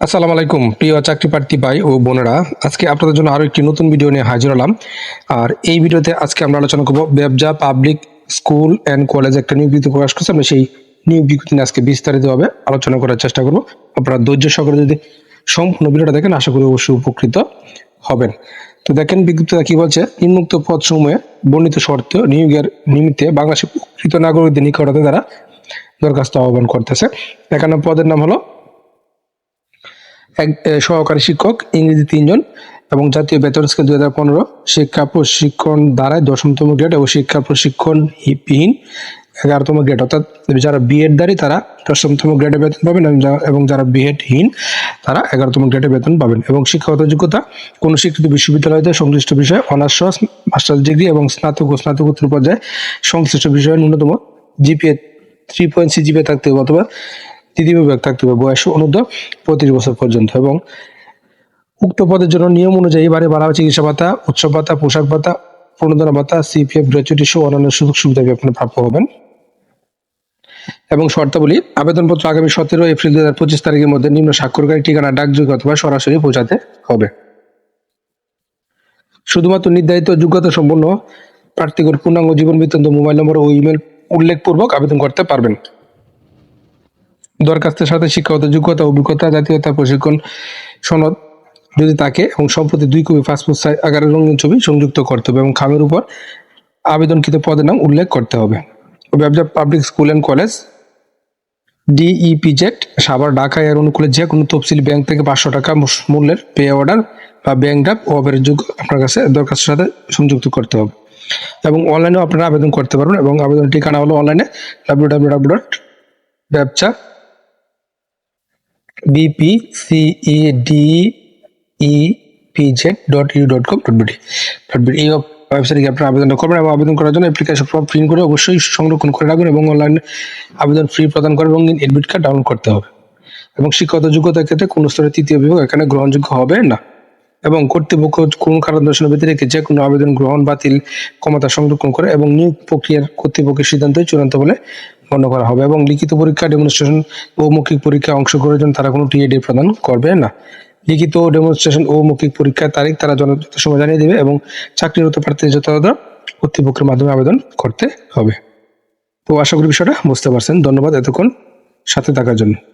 আসসালামু আলাইকুম, প্রিয় চাকরি প্রার্থী ভাই ও বোনেরা। আজকে আপনাদের জন্য আরও একটি নতুন ভিডিও নিয়ে হাজির হলাম। আর এই ভিডিওতে আজকে আমরা আলোচনা করব BEPZA public school and college একটা নিয়োগ বিজ্ঞপ্তি প্রকাশ করছে। আমরা সেই নিয়োগ বিজ্ঞপ্তি আজকে বিস্তারিতভাবে আলোচনা করার চেষ্টা করব। আপনারা ধৈর্য সহকারে যদি সম্পূর্ণ ভিডিওটা দেখেন, আশা করি অবশ্যই উপকৃত হবেন। তো দেখেন, বিজ্ঞপ্তিটা কি বলছে? নিম্নোক্ত পদ সমূহে বর্ণিত শর্ত নিয়োগের নিমিত্তে বাংলাদেশের প্রকৃত নাগরিকদের নিকটতে তারা দরখাস্ত আহ্বান করতেছে। এখানে পদের নাম হলো এক সহকারী শিক্ষক, ইংরেজি তিনজন এবং জাতীয় বেতন স্কেল দুই হাজার পনেরো, শিক্ষা প্রশিক্ষণ দ্বারায় দশমতম গ্রেড এবং শিক্ষা প্রশিক্ষণ বিহীন এগারোতম গ্রেড অর্থাৎ যারা বিএড দাঁড়ি তারা দশমতম গ্রেডে বেতন পাবেন এবং যারা বিএড হীন, তারা এগারোতম গ্রেডে বেতন পাবেন। এবং শিক্ষাগত যোগ্যতা, কোনো স্বীকৃত বিশ্ববিদ্যালয়তে সংশ্লিষ্ট বিষয়ে অনার্স, মাস্টার্স ডিগ্রি এবং স্নাতক ও স্নাতকোত্তর পর্যায়ে সংশ্লিষ্ট বিষয়ে ন্যূনতম GPA three point C GPA থাকতে হবে অথবা তৃতীয় বিভাগ থাকতে হবে বয়স অনুদ্ধ পঁয়ত্রিশ বছর পর্যন্ত এবং উক্ত পদের জন্য নিয়ম অনুযায়ী বাড়ি ভাড়া চিকিৎসা ভাতা, উৎসব ভাতা, পোশাক ভাতা, প্রণোদনা ভাতা, সিপিএফ, গ্র্যাচুইটি সহ অন্যান্য সুযোগ সুবিধা আপনি প্রাপ্য হবেন। এবং শর্তাবলী, আবেদনপত্র আগামী সতেরো এপ্রিল দু হাজার পঁচিশ তারিখের মধ্যে নিম্ন স্বাক্ষরকারী ঠিকানা, ডাকযোগে অথবা সরাসরি পৌঁছাতে হবে। শুধুমাত্র নির্ধারিত যোগ্যতা সম্পন্ন প্রার্থীগণ পূর্ণাঙ্গ জীবন বৃত্তান্ত মোবাইল নম্বর ও ইমেল উল্লেখপূর্বক আবেদন করতে পারবেন। দরখাস্তের সাথে শিক্ষাগত যোগ্যতা, অভিজ্ঞতা, জাতীয়তা, প্রশিক্ষণ সনদ, যদি থাকে এবং সম্প্রতি দুই কপি পাসপোর্ট সাইজ, আকারের রঙিন ছবি সংযুক্ত করতে হবে এবং খামের উপর আবেদনকৃত পদের নাম উল্লেখ করতে হবে। BEPZA public school and college, DEPZ, Savar, Dhaka, এর অনুকূলে যে কোনো তফসিলি ব্যাংক থেকে পাঁচশো টাকা মূল্যের পে অর্ডার বা ব্যাংক ড্রাফট ও যোগ্য আপনার কাছে দরখাস্তের সাথে সংযুক্ত করতে হবে। এবং অনলাইনেও আপনারা আবেদন করতে পারবেন এবং আবেদন ঠিকানা হলো অনলাইনে W W W dot BEPZA bpcedepz dot U dot com dot BD dot এই ওয়েবসাইটে গিয়ে আপনারা আবেদন করবেন এবং আবেদন করার জন্য অ্যাপ্লিকেশন ফর্ম প্রিন্ট করে অবশ্যই সংরক্ষণ করে রাখবেন এবং অনলাইনে আবেদন ফ্রি প্রদান করবেন এবং এডমিট কার্ড ডাউনলোড করতে হবে। এবং শিক্ষাগত যোগ্যতার ক্ষেত্রে কোনো স্তরে তৃতীয় বিভাগ এখানে গ্রহণযোগ্য হবে না। এবং কর্তৃপক্ষ কোন কারণ দর্শনের ব্যতিরেকে যে কোনো আবেদন গ্রহণ বাতিল, ক্ষমতা সংরক্ষণ করে এবং নিয়োগ প্রক্রিয়ার কর্তৃপক্ষের সিদ্ধান্তই চূড়ান্ত বলে গণ্য করা হবে এবং লিখিত পরীক্ষা ডেমনস্ট্রেশন ও মৌখিক পরীক্ষায় অংশগ্রহণের জন্য তারা কোনো টিএডি প্রদান করবে না। লিখিত ডেমনস্ট্রেশন ও মৌখিক পরীক্ষার তারিখ তারা জন- সময় জানিয়ে দেবে এবং চাকরিরত প্রার্থী যথাযথ কর্তৃপক্ষের মাধ্যমে আবেদন করতে হবে। তো আশা করি বিষয়টা বুঝতে পারছেন। ধন্যবাদ এতক্ষণ সাথে থাকার জন্য।